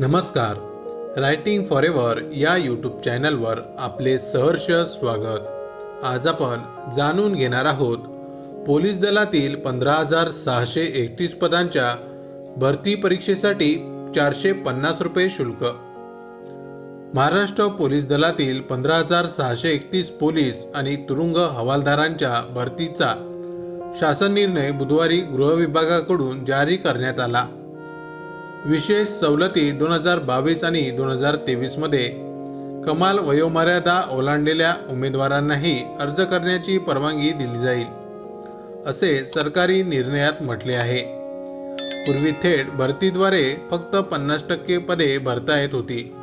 नमस्कार. Writing for ever या YouTube चॅनलवर आपले सहर्ष स्वागत. आज आपण जाणून घेणार आहोत पोलीस दलातील पंधरा हजार सहाशे एकतीस पदांच्या भरती परीक्षेसाठी चारशे पन्नास रुपये शुल्क. महाराष्ट्र पोलीस दलातील पंधरा हजार सहाशे एकतीस पोलीस आणि तुरुंग हवालदारांच्या भरतीचा शासन निर्णय बुधवारी गृह विभागाकडून जारी करण्यात आला. विशेष सवलती दोन हजार बावीस आणि दोन हजार तेवीसमध्ये कमाल वयोमर्यादा ओलांडलेल्या उमेदवारांनाही अर्ज करण्याची परवानगी दिली जाईल असे सरकारी निर्णयात म्हटले आहे. पूर्वी थेट भरतीद्वारे फक्त पन्नास टक्के पदे भरता येत होती.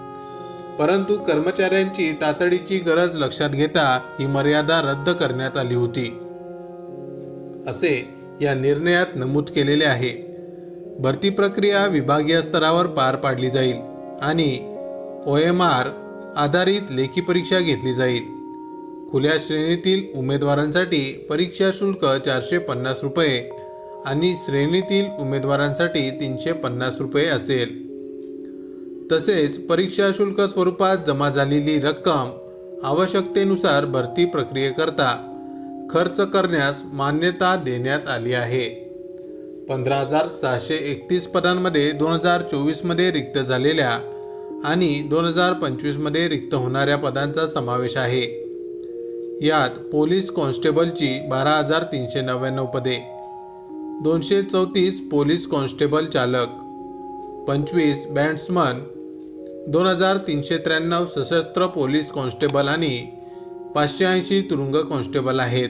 परंतु कर्मचाऱ्यांची तातडीची गरज लक्षात घेता ही मर्यादा रद्द करण्यात आली होती. असे या निर्णयात नमूद केलेले आहे. भरती प्रक्रिया विभागीय स्तरावर पार पाडली जाईल आणि ओ एम आर आधारित लेखी परीक्षा घेतली जाईल. खुल्या श्रेणीतील उमेदवारांसाठी परीक्षा शुल्क चारशे पन्नास रुपये आणि श्रेणीतील उमेदवारांसाठी तीनशे पन्नास रुपये असेल. तसेच परीक्षा शुल्क स्वरूपात जमा झालेली रक्कम आवश्यकतेनुसार भरती प्रक्रियेकरता खर्च करण्यास मान्यता देण्यात आली आहे. पंधरा हजार सहाशे एकतीस पदांमध्ये दोन हजार चोवीसमध्ये रिक्त झालेल्या आणि दोन हजार पंचवीसमध्ये रिक्त होणाऱ्या पदांचा समावेश आहे. यात पोलीस कॉन्स्टेबलची बारा हजार तीनशे नव्याण्णव पदे दोनशे चौतीस पोलीस कॉन्स्टेबल चालक पंचवीस बँड्समन दोन हजार तीनशे त्र्याण्णव सशस्त्र पोलीस कॉन्स्टेबल आणि पाचशे ऐंशी तुरुंग कॉन्स्टेबल आहेत.